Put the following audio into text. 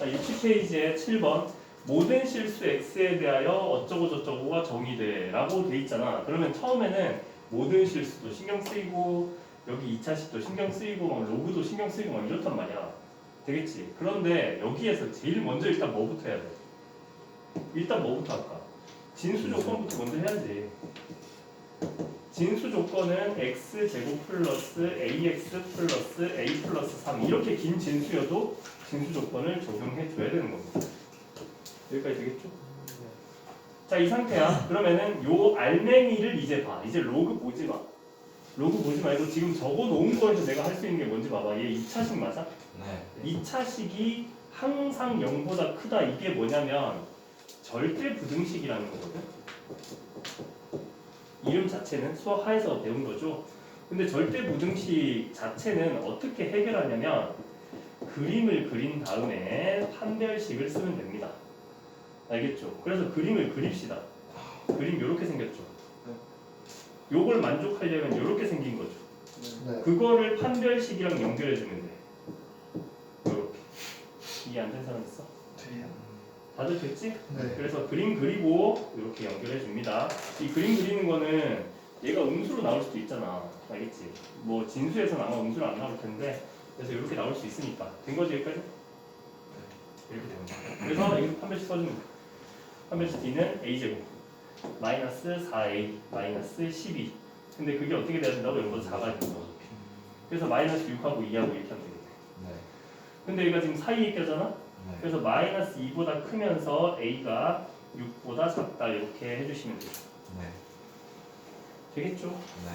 자, 60페이지에 7번 모든 실수 x에 대하여 어쩌고 저쩌고가 정의돼 라고 돼 있잖아. 그러면 처음에는 모든 실수도 신경 쓰이고 여기 2차 식도 신경 쓰이고 막 로그도 신경 쓰이고 막 이렇단 말이야. 되겠지? 그런데 여기에서 제일 먼저 일단 뭐부터 해야 돼? 일단 뭐부터 할까? 진수 조건부터 먼저 해야지 진수 조건은 x 제곱 플러스 ax 플러스 a 플러스 3 이렇게 긴 진수여도 진수 조건을 적용해 줘야 되는 겁니다. 여기까지 되겠죠? 자, 이 상태야. 그러면은 요 알맹이를 이제 봐. 이제 로그 보지 마. 로그 보지 말고 지금 적어 놓은 거에서 내가 할 수 있는 게 뭔지 봐봐. 얘 2차식 맞아? 네. 2차식이 항상 0보다 크다. 이게 뭐냐면 절대 부등식이라는 거거든. 이름 자체는 수학 하에서 배운 거죠. 근데 절대 부등식 자체는 어떻게 해결하냐면 그림을 그린 다음에 판별식을 쓰면 됩니다. 알겠죠? 그래서 그림을 그립시다. 그림 이렇게 생겼죠. 요걸 만족하려면 이렇게 생긴 거죠. 네. 그거를 판별식이랑 연결해 주면 돼. 이렇게. 이해 안 된 사람 있어? 돼요. 다들 됐지? 네. 그래서 그림 그리고 이렇게 연결해 줍니다. 이 그림 그리는 거는 얘가 음수로 나올 수도 있잖아. 알겠지? 뭐 진수에서는 아마 음수로 안 나올 텐데 그래서 이렇게 나올 수 있으니까 된 거지 여기까지? 이렇게 되는 거야. 그래서 여기서 판별식 써주면 돼. 판별식 D는 A 제곱 마이너스 4A 마이너스 12 근데 그게 어떻게 돼야 된다고? 여기보다 작아야 된다. 그래서 마이너스 6하고 2하고 이렇게 하면 되겠네. 네. 근데 얘가 지금 사이에 껴잖아? 네. 그래서 마이너스 2보다 크면서 a가 6보다 작다 이렇게 해주시면 돼요. 네. 되겠죠? 네.